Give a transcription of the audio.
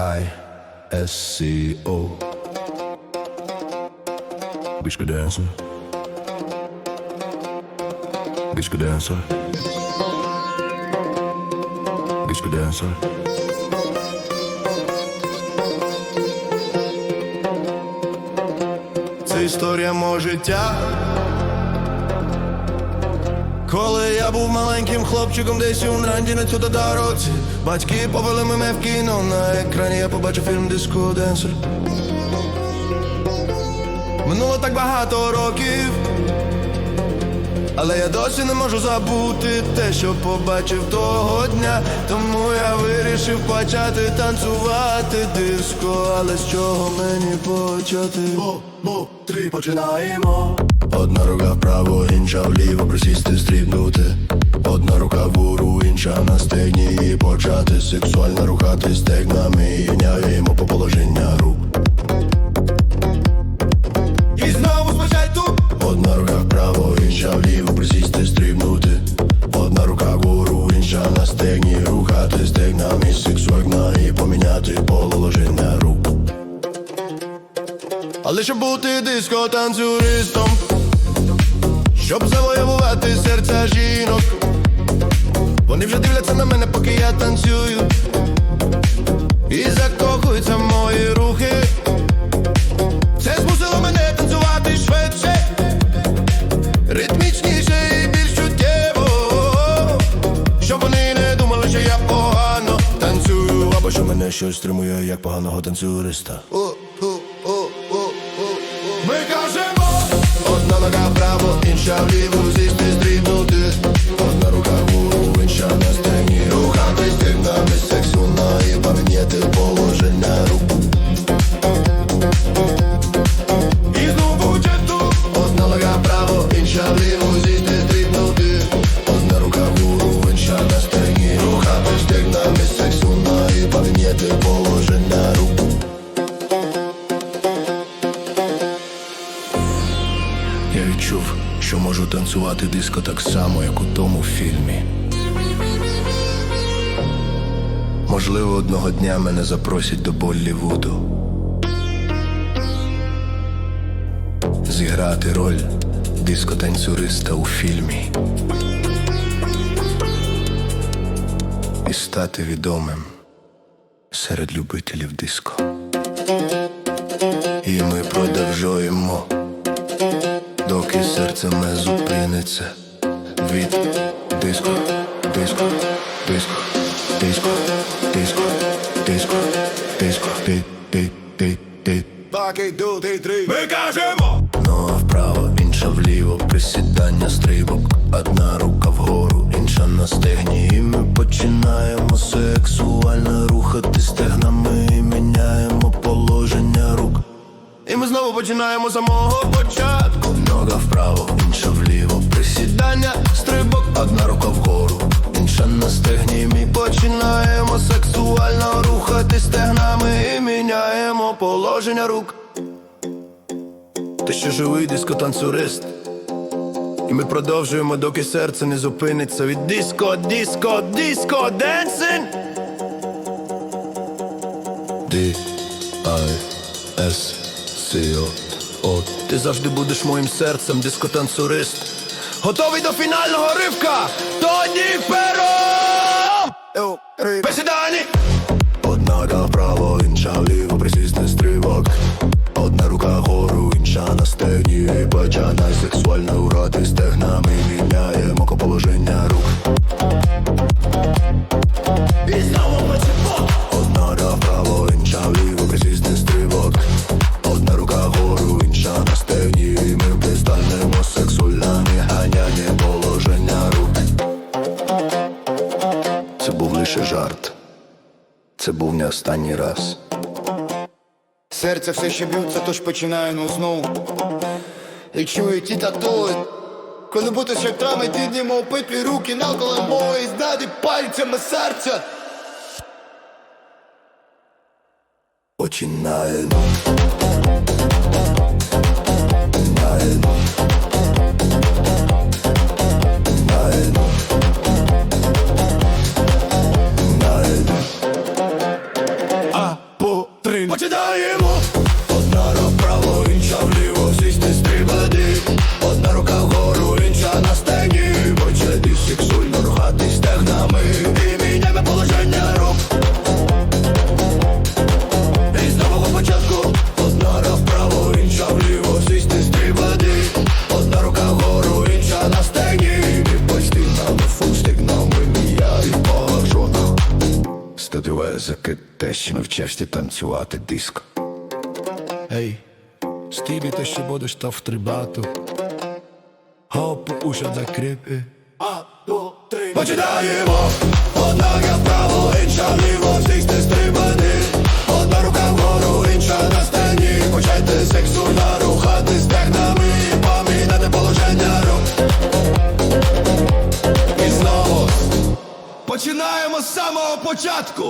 I S C O. Bitch dancer. Bitch dancer. Bitch dancer. Це історія мого життя. Коли я був маленьким хлопчиком, десь у Нранді на цю дороці Батьки повели мене в кіно на екрані я побачив фільм Диско Денсер Минуло так багато років, але я досі не можу забути те, що побачив того дня. Тому я вирішив почати танцювати диско, але з чого мені почати? Бо, три починаємо. Одна рука вправо, інша вліво, присісти, стрібнути. Одна рука вгору, інша на стегні і почати сексуально рухати стегнами. І няємо по положення рук. І знову спочатку. Одна рука вправо, інша вліво, присісти, стрибнути. Одна рука вгору, інша на стегні Рухати стегнами. Сексуально і поміняти положення рук Але щоб бути диско танцюристом Щоб завоювати серця жінок. Вони вже дивляться на мене, поки я танцюю. І закохуються в мої рухи. Це змусило мене танцювати швидше, ритмічніше і більш чуттєво, щоб вони не думали, що я погано танцюю, або що мене щось стримує, як поганого танцюриста. Вправо, інша танцювати диско так само, як у тому фільмі. Можливо, одного дня мене запросять до Боллівуду. зіграти роль дискотанцюриста у фільмі і стати відомим серед любителів диско. І ми продовжуємо, доки серце не зупиниться від диско, диско, диско, диско, диско, диско, диско, ти, ти, ти, ти. Баки, дути, три. Ми кажемо Нога вправо, інша вліво, присідання стрибок, одна рука вгору, інша на стегні. І ми починаємо сексуально рухати стегнами і міняємо положення рук. І ми знову починаємо з самого початку. Нога вправо, інша вліво, присідання, стрибок, одна рука вгору, інша на стегні. Ми починаємо сексуально рухати стегнами і міняємо положення рук. Ти ще живий дискотанцюрист І ми продовжуємо, доки серце не зупиниться від диско, диско, диско, денсин Д, I, С, С, О, О Ти завжди будеш моїм серцем, дискотанцюрист Готовий до фінального ривка? Тоді! Йоу. Присідані! Одна рука вправо, інша вліво, присісти стрибок Одна рука гору, інша на стегні І починай сексуально урати стегнами Міняємо положення це був не останній раз. Серце все ще б'ється, тож починаю ну знову. І чую ті татуї. Коли бути ще травми, діднімо опитві руки навколо мої знади пальцями серця. Починаємо. Те, що навчався танцювати диско. Ей, стібі ти ще будеш та втрибату. Гоп, уша закріпи. Починаємо! Одна нога вправо, інша вліво, всіх сте стрибани. Одна рука вгору, інша на стегні. Почайте сексуально рухати стегнами. Поміняти положення рук. І знову Починаємо з самого початку.